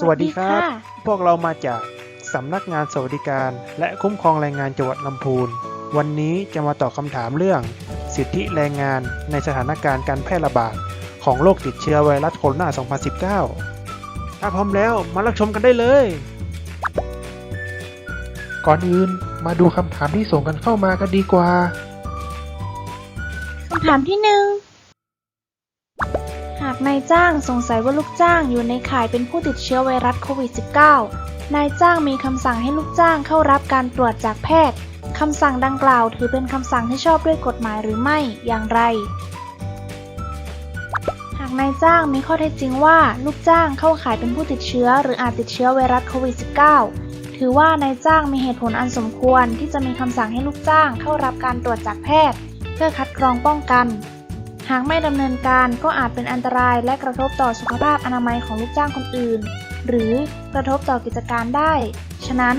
สวัสดีครับ พวกเรามาจากสำนักงานสวัสดิการ และคุ้มครองแรงงานจังหวัดลำพูน วันนี้จะมาตอบคำถามเรื่อง สิทธิแรงงานในสถานการณ์การแพร่ระบาดของโรคติดเชื้อไวรัสโคโรนา 2019 ถ้าพร้อมแล้วมารับชมกันได้เลย ก่อนอื่นมาดูคำถามที่ส่งกันเข้ามากันดีกว่า คำถามที่หนึ่งหาก นายจ้างสงสัยว่าลูกจ้างอยู่ในข่ายเป็นผู้ติดเชื้อไวรัสโควิด -19 นายจ้างมีคำสั่งให้ลูกจ้างเข้ารับการตรวจจากแพทย์ คำสั่งดังกล่าวถือเป็นคำสั่งที่ชอบด้วยกฎหมายหรือไม่อย่างไร หากนายจ้างมีข้อเท็จจริงว่าลูกจ้างเข้าข่ายเป็นผู้ติดเชื้อ หรืออาจติดเชื้อไวรัสโควิด -19 ถือว่านายจ้างมีเหตุผลอันสมควรที่จะมีคำสั่งให้ลูกจ้างเข้ารับการตรวจจากแพทย์ เพื่อคัดกรองป้องกัน หากไม่ดำเนินการก็อาจเป็นอันตรายและกระทบต่อสุขภาพอนามัยของลูกจ้างคนอื่น หรือกระทบต่อกิจการได้ ฉะนั้น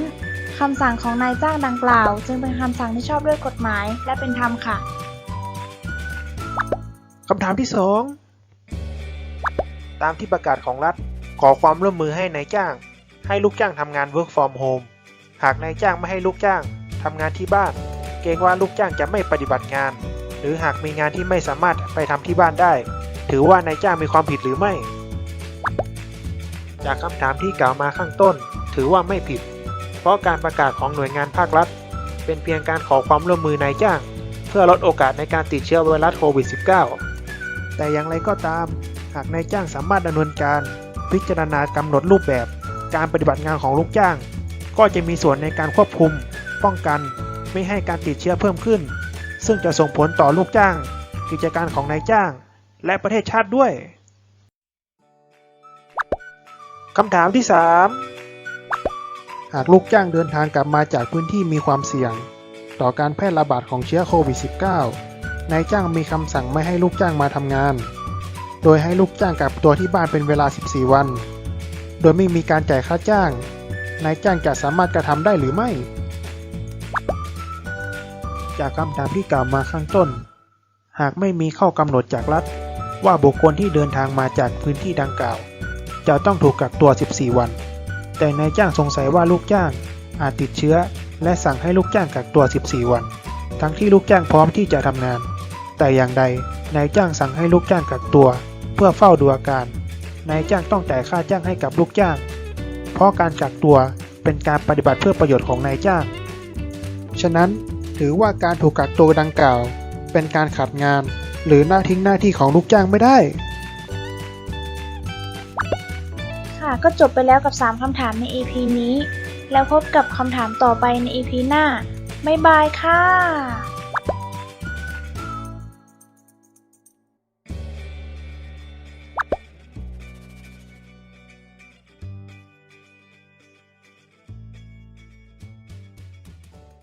คำสั่งของนายจ้างดังกล่าว จึงเป็นคำสั่งที่ชอบด้วยกฎหมายและเป็นธรรมค่ะ คำถามที่ 2 ตามที่ประกาศของรัฐ ขอความร่วมมือให้นายจ้าง ให้ลูกจ้างทำงาน work from home หากนายจ้างไม่ให้ลูกจ้างทำงานที่บ้าน เกรงว่าลูกจ้างจะไม่ปฏิบัติงาน หรือหากมีงานที่ไม่สามารถไปทำที่บ้านได้ ถือว่านายจ้างมีความผิดหรือไม่ จากคำถามที่กล่าวมาข้างต้น ถือว่าไม่ผิด เพราะการประกาศของหน่วยงานภาครัฐ เป็นเพียงการขอความร่วมมือนายจ้าง เพื่อลดโอกาสในการติดเชื้อไวรัสโควิด -19 แต่อย่างไรก็ตาม หากนายจ้างสามารถดำเนินการ พิจารณากำหนดรูปแบบ การปฏิบัติงานของลูกจ้าง ก็จะมีส่วนในการควบคุม ป้องกัน ไม่ให้การติดเชื้อเพิ่มขึ้น ซึ่งจะส่งผลต่อลูกจ้าง กิจการของนายจ้าง และประเทศชาติด้วยคำถามที่ 3 หากลูกจ้างเดินทางกลับมาจากพื้นที่มีความเสี่ยง ต่อการแพร่ระบาดของเชื้อโควิด -19 นายจ้างมีคำสั่งไม่ให้ลูกจ้างมาทำงาน โดยให้ลูกจ้างกักตัวที่บ้านเป็นเวลา 14 วัน โดยไม่มีการจ่ายค่าจ้าง นายจ้างจะสามารถกระทำได้หรือไม่ จากคำถามที่กล่าวมาข้างต้น หากไม่มีข้อกำหนดจากรัฐ ว่าบุคคลที่เดินทางมาจากพื้นที่ดังกล่าว จะต้องถูกกักตัว 14 วัน แต่นายจ้างสงสัยว่าลูกจ้างอาจติดเชื้อ และสั่งให้ลูกจ้างกักตัว 14 วัน ทั้งที่ลูกจ้างพร้อมที่จะทำงาน แต่อย่างใดนายจ้างสั่งให้ลูกจ้างกักตัว เพื่อเฝ้าดูอาการนายจ้างต้องจ่ายค่าจ้างให้กับลูกจ้าง เพราะการกักตัวเป็นการปฏิบัติเพื่อประโยชน์ของนายจ้าง ฉะนั้น ถือว่าการถูกกักตัวดังกล่าว เป็นการขาดงาน หรือหน้าทิ้งหน้าที่ของลูกจ้างไม่ได้ ค่ะก็จบไปแล้วกับ 3คำถามใน EP นี้ แล้วพบกับคำถามต่อไปใน EP หน้า บ๊ายบายค่ะ